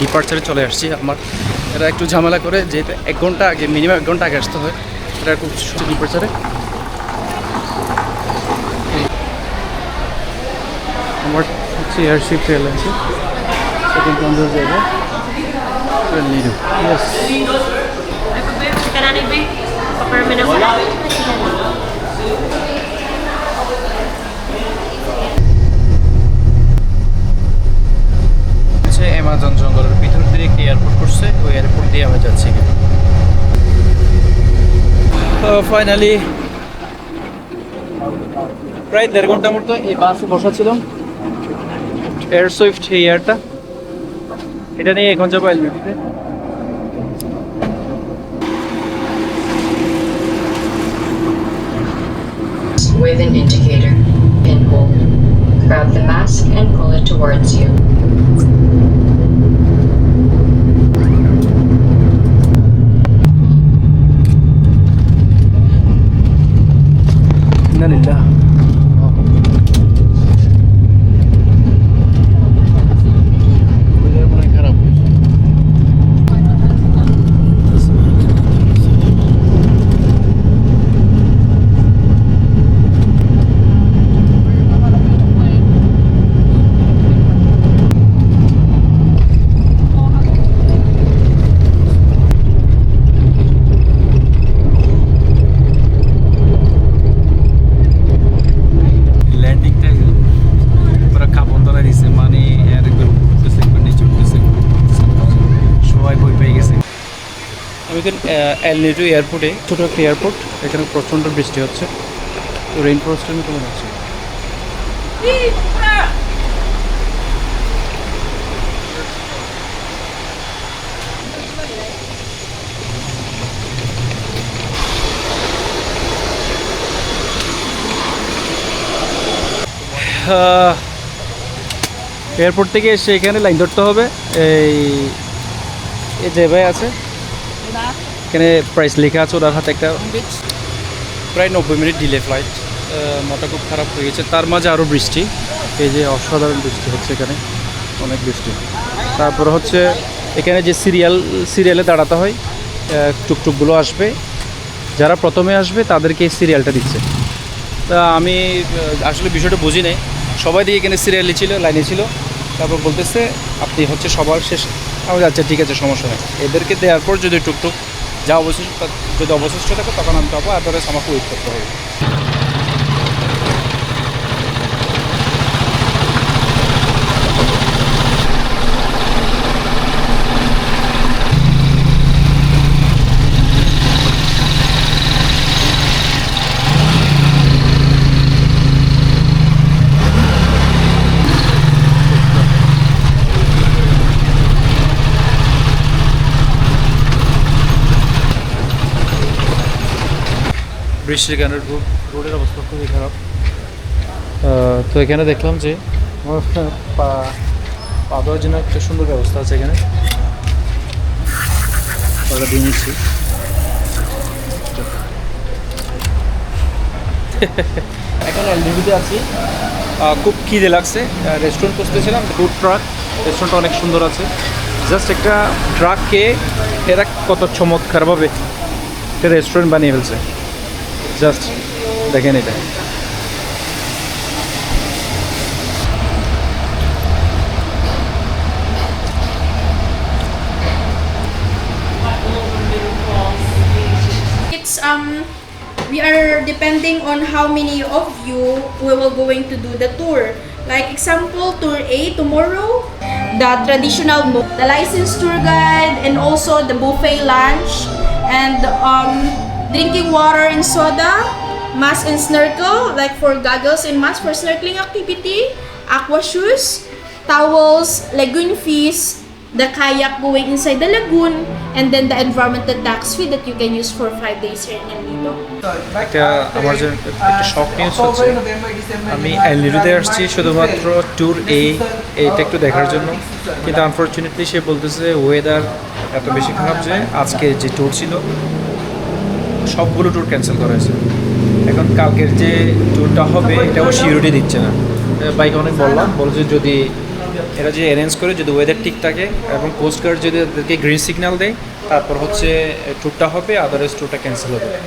ডিপার্চারে চলে আসছি আমার। এটা একটু ঝামেলা করে যেহেতু এক ঘণ্টা আগে মিনিমাম এক ঘণ্টা আগে আসতে হয়। এটা খুব ডিপার্চারে আমার হচ্ছে এয়ারশিপ এয়ারলাইন্সে সেকেন্ড কন্ট্রোল জায়গা নিডু করছে ওই এয়ারপোর্ট দিয়ে আমি যাচ্ছি ফাইনালি প্রায় দেড় ঘণ্টা মতো এই বাসে বসা ছিলাম এয়ার সুইফট এই এয়ারটা এটা নিয়ে এখন যাব এলবিটিতে with an indicator. Pinhole. Grab the mask and pull it towards you. আলহামদুলিল্লাহ এখন এলনিটু এয়ারপোর্টে ছোটো একটা এয়ারপোর্ট এখানে প্রচণ্ড বৃষ্টি হচ্ছে। তো রেইন ফরেস্টের মতো মনে হচ্ছে এয়ারপোর্ট থেকে এসে এখানে লাইন ধরতে হবে। এই যে ভাই আছে এখানে প্রাইস লেখা আছে ওনার হাতে একটা। প্রায় নব্বই মিনিট ডিলে ফ্লাইট মাথা খুব খারাপ হয়ে গেছে। তার মাঝে আরও বৃষ্টি। এই যে অসাধারণ বৃষ্টি হচ্ছে এখানে। অনেক বৃষ্টি। তারপর হচ্ছে এখানে যে সিরিয়াল সিরিয়ালে দাঁড়াতে হয় টুকটুকগুলো আসবে। যারা প্রথমে আসবে তাদেরকে এই সিরিয়ালটা দিচ্ছে। তা আমি আসলে বিষয়টা বুঝি নাই সবাই দিয়ে এখানে সিরিয়ালি ছিল লাইনে ছিল। তারপর বলতেছে আপনি হচ্ছে সবার শেষ আচ্ছা ঠিক আছে, সমস্যা নেই। এদেরকে দেওয়ার পর যদি টুকটুক যা অবশিষ্ট যদি অবশিষ্ট থাকে, তখন আমি পাবো আদারওয়াইজ আমাকে ওয়েট করতে হবে। বৃষ্টির কারণে রোড রোডের অবস্থা খুবই খারাপ। তো এখানে দেখলাম যে পা পা দেওয়ার জন্য একটা সুন্দর ব্যবস্থা আছে এখানে। পাটা দিয়ে নিচ্ছি। এখন এলডিবিতে আছি। খুব খিদে লাগছে। রেস্টুরেন্ট খুঁজতেছিলাম ফুড ট্রাক রেস্টুরেন্টটা অনেক সুন্দর আছে। জাস্ট একটা ট্রাককে এরা কত চমৎকারভাবে একটা রেস্টুরেন্ট বানিয়ে ফেলছে। জাস্ট দেখেন এটা It's um we are depending on how many of you we will going to do the tour. Like example, tour A tomorrow, the traditional mo- the licensed tour guide and also the buffet lunch and um drinking water and soda, mask and snorkel like for goggles and mask for snorkeling activity, aqua shoes, towels, lagoon fees, the kayak going inside the lagoon, and then the environmental tax fee that you can use for five days here in El Nido. একটা আমার জন্য একটা শখ news হচ্ছে আমি এলইডিতে আসছি শুধুমাত্র tour এই এইটা একটু দেখার জন্য কিন্তু আনফর্চুনেটলি সে বলতেছে ওয়েদার এত বেশি খারাপ যে আজকে যে ট্যুর ছিল সবগুলো ট্যুর ক্যান্সেল করা হয়েছে। এখন কালকের যে ট্যুরটা হবে, এটাও সিউরিটি দিচ্ছে না। বাইক অনেক বললাম, বলছে যদি এরা যে অ্যারেঞ্জ করে, যদি ওয়েদার ঠিক থাকে এবং কোস্ট গার্ড যদি তাদেরকে গ্রিন সিগন্যাল দেয়, তারপর হচ্ছে ট্যুরটা হবে আদারওয়াইজ ট্যুরটা ক্যান্সেল হবে।